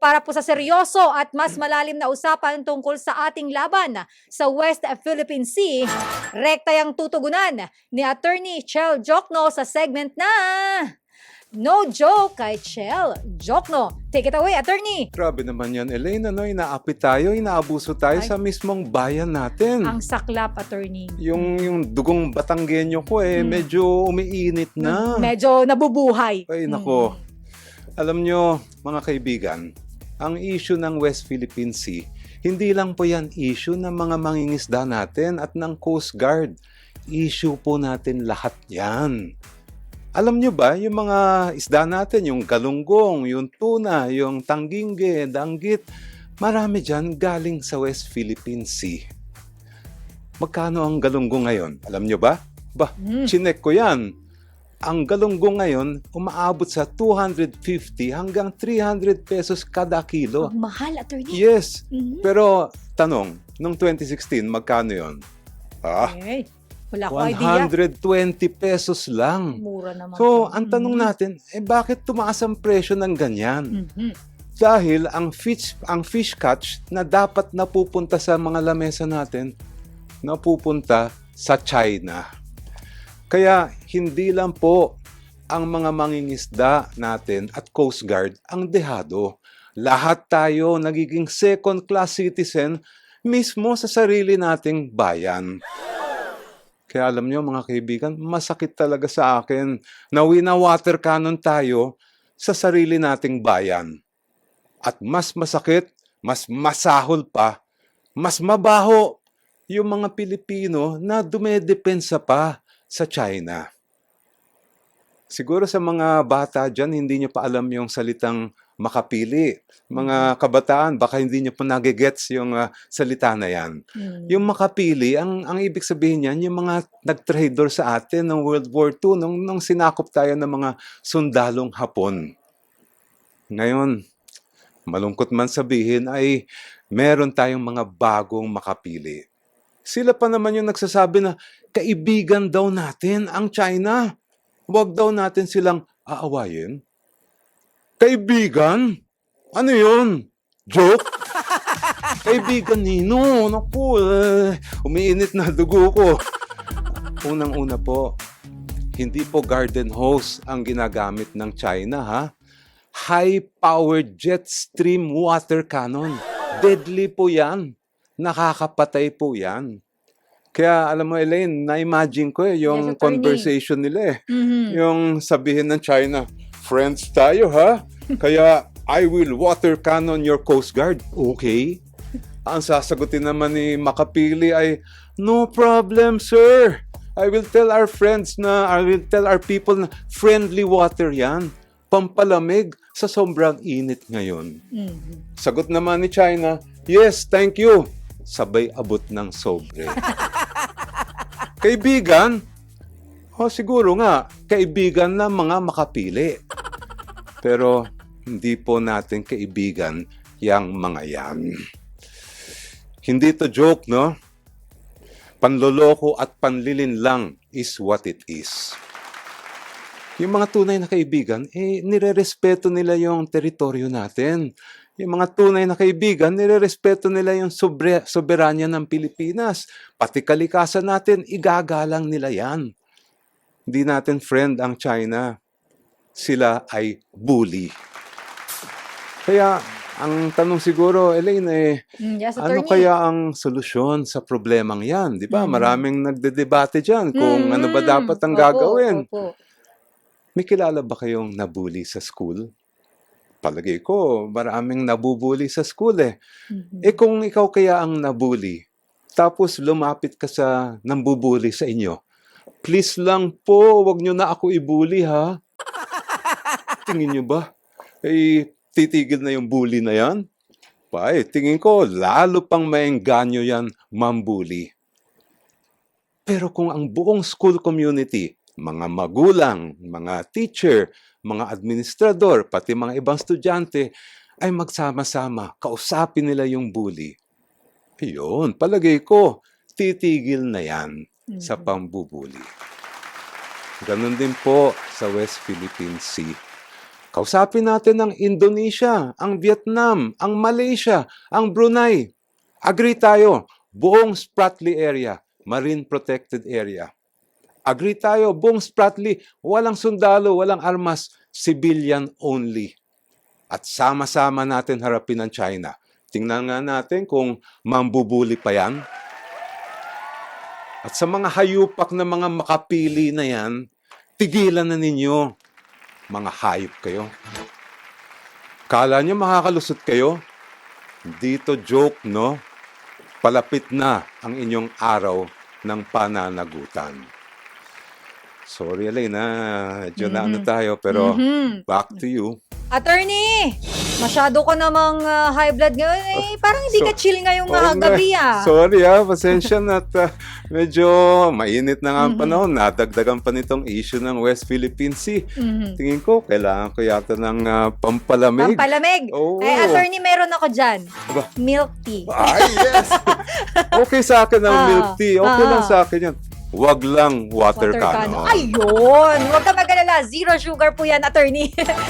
para po sa seryoso at mas malalim na usapan tungkol sa ating laban sa West Philippine Sea, rekta yung tutugunan ni Attorney Chel Jokno sa segment na No Joke kay Chel Jokno. Take it away, Attorney! Grabe naman yan, Elaine. Ano, inaapit tayo, inaabuso tayo Ay. sa mismong bayan natin. Ang saklap, Attorney. Yung, yung dugong Batanggenyo ko eh, Hmm. medyo umiinit na. Medyo nabubuhay. Ay, Mm. nako. Alam nyo, mga kaibigan, ang issue ng West Philippine Sea, hindi lang po yan issue ng mga mangingisda natin at ng Coast Guard. Issue po natin lahat yan. Alam nyo ba, yung mga isda natin, yung galunggong, yung tuna, yung tanggingge, danggit, marami dyan galing sa West Philippine Sea. Magkano ang galunggong ngayon? Alam nyo ba? Ba, Mm. chinek ko yan. Ang galunggong ngayon, umaabot sa 250 hanggang 300 pesos kada kilo. Ang mahal, Attorney. Yes. Mhm. Pero, tanong, nung 2016, magkano yon? Ah, Okay. Wala ko idea. 120 pesos lang. Mura naman. So, ang tanong Mhm. natin, eh bakit tumaas ang presyo ng ganyan? Mhm. Dahil ang fish, ang fish catch na dapat napupunta sa mga lamesa natin, napupunta sa China. Kaya hindi lang po ang mga mangingisda natin at Coast Guard ang dehado. Lahat tayo nagiging second class citizen mismo sa sarili nating bayan. Kaya alam niyo mga kaibigan, masakit talaga sa akin na wina-water cannon tayo sa sarili nating bayan. At mas masakit, mas masahol pa, mas mabaho yung mga Pilipino na dumedepensa pa sa China. Siguro sa mga bata dyan, hindi nyo pa alam yung salitang makapili. Mga kabataan, baka hindi nyo pa nagigets yung ah, salita na yan. Mhm. Yung makapili, ang, ang ibig sabihin niyan, yung mga nag-trader sa atin ng World War II, nung, nung sinakop tayo ng mga sundalong Hapon. Ngayon, malungkot man sabihin, ay meron tayong mga bagong makapili. Sila pa naman yung nagsasabi na kaibigan daw natin ang China. Huwag daw natin silang aawayin. Kaibigan? Ano yun? Joke? Kaibigan Nino, naku, eh, umiinit na dugo ko. Unang-una po, hindi po garden hose ang ginagamit ng China, ha? High-powered jet stream water cannon. Deadly po yan. Nakakapatay po yan. Kaya alam mo, Elaine, na-imagine ko eh, yung Yes, conversation nila eh. Mhm. Yung sabihin ng China, friends tayo ha? Kaya I will water cannon your Coast Guard. Okay. Ang sasagutin naman ni Makapili ay, no problem sir. I will tell our friends na, I will tell our people na friendly water yan. Pampalamig sa sobrang init ngayon. Mhm. Sagot naman ni China, yes, thank you. Sabay abot ng sobre. kaibigan? O siguro nga, kaibigan na mga makapili. Pero hindi po natin kaibigan yang mga yan. Hindi to joke, no? Panloloko at panlilin lang is what it is. Yung mga tunay na kaibigan, eh, nirerespeto nila yung teritoryo natin. Yung mga tunay na kaibigan, nirerespeto nila yung sobre, soberanya ng Pilipinas. Pati kalikasan natin, igagalang nila yan. Hindi natin friend ang China. Sila ay bully. Kaya, ang tanong siguro, Elaine, eh, Mm, Yes, ano kaya ang solusyon sa problemang yan? Di ba? Mhm. Maraming nagdedebate dyan kung ano ba Mhm. dapat ang Opo, gagawin. opo. May kilala ba kayong nabully sa school? Palagay ko, maraming nabubuli sa school eh. Mhm. Eh kung ikaw kaya ang nabully, tapos lumapit ka sa nambubuli sa inyo, please lang po, wag nyo na ako ibuli ha. Tingin nyo ba? Eh, titigil na yung bully na yan? Pa, eh, tingin ko, lalo pang maengganyo yan mambuli. Pero kung ang buong school community, mga magulang, mga teacher, mga administrador, pati mga ibang estudyante, ay magsama-sama, kausapin nila yung bully. Ayun, palagay ko, titigil na yan sa Mhm. pambubuli. Ganon din po sa West Philippine Sea. Kausapin natin ang Indonesia, ang Vietnam, ang Malaysia, ang Brunei. Agree tayo, buong Spratly area, marine protected area. Agree tayo, buong Spratly, walang sundalo, walang armas, civilian only. At sama-sama natin harapin ang China. Tingnan nga natin kung mambubuli pa yan. At sa mga hayupak na mga makapili na yan, tigilan na ninyo. Mga hayop kayo. Kala nyo makakalusot kayo? Dito joke, no? Palapit na ang inyong araw ng pananagutan. Sorry, Elena. Medyo na ano Mhm. tayo, pero Mhm. back to you. Attorney, masyado ka namang ah, high blood ngayon. Eh, parang hindi So- ka chill ngayong Oo nga. gabi ah. Sorry ah, pasensya na at ah, medyo mainit na nga ang Mhm. panahon. Nadagdagan pa nitong issue ng West Philippine Sea. Mhm. Tingin ko, kailangan ko yata ng ah, pampalamig. Pampalamig. Oo. Eh, attorney, meron ako dyan. Aba. Milk tea. Ay, yes! okay sa akin ang Ah, milk tea. Okay ah. lang sa akin yan. Wag lang water, Water can. can. oh. Ayun! Huwag ka mag-alala. Zero sugar po yan, attorney.